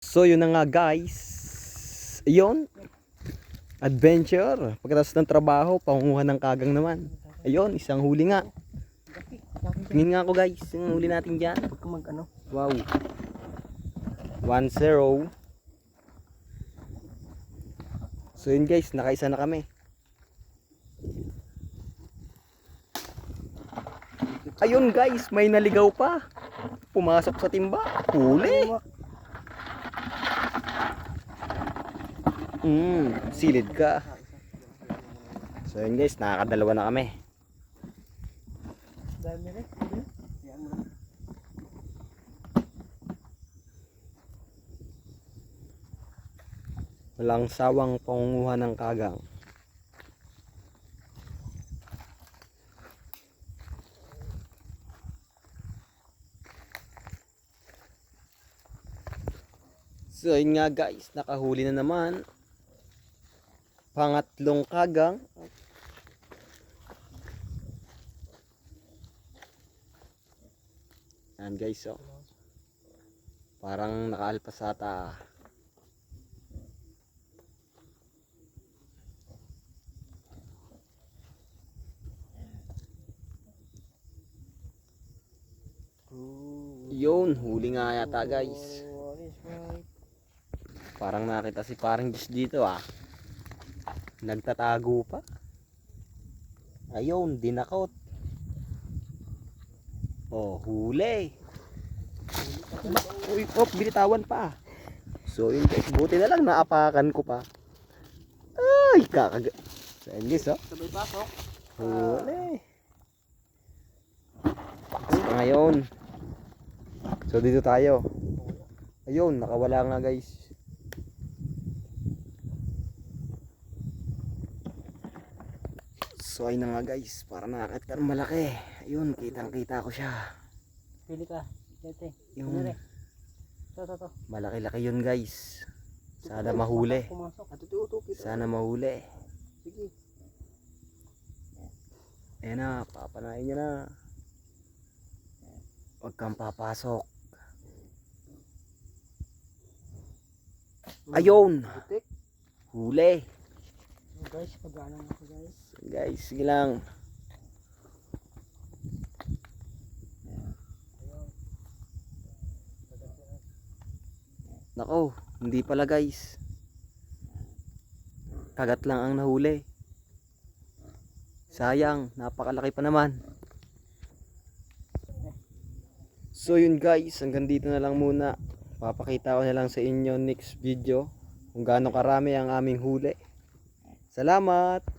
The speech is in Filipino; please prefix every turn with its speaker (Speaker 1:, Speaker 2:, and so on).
Speaker 1: So yun na nga guys. Ayun. Adventure. Pagkatapos ng trabaho, pangunguha ng kagang naman. Ayun, isang huli nga. Tingin nga ako guys, yung huli natin dyan.
Speaker 2: Mag ano.
Speaker 1: Wow. 1-0. So yun guys, nakaisa na kami. Ayun guys, may naligaw pa. Pumasok sa timba. Huli. Hmm, silid ka. So yun guys, nakakadalawa na kami. Walang sawang pangunguha ng kagang. So yun nga guys, nakahuli na naman. Pangatlong kagang. Yan guys, oh. Parang nakaalpas ata. Yun, huli nga yata guys. Parang nakita si parang Diyos dito ah. Nagtatago pa. Ayun, dinakot. Oh, huli. Ba- Uy, op, binitawan pa. So yun guys, buti na lang naapakan ko pa. Ay, kakaga. So yun guys, oh.
Speaker 2: Sabay pasok.
Speaker 1: Huli. Pasok pa ngayon. So dito tayo. Ayun, nakawala nga guys. So ayun na nga guys, para nakakit ka ng malaki. Ayun, kitang kita ko siya.
Speaker 2: Pili ka. Dete.
Speaker 1: Yung?
Speaker 2: Ito, ito, ito.
Speaker 1: malaki-laki yun guys. Sana mahuli. Sana mahuli.
Speaker 2: Sige.
Speaker 1: Ayan na, papanain niya na. Huwag kang papasok. Ayun! Huli!
Speaker 2: Guys, pagana na ako guys.
Speaker 1: Guys, sige lang. Nako, hindi pala guys. Kagat lang ang nahuli. Sayang, napakalaki pa naman. So yun guys, hanggang dito na lang muna. Papakita ko na lang sa inyo next video kung gaano karami ang aming huli. Salamat!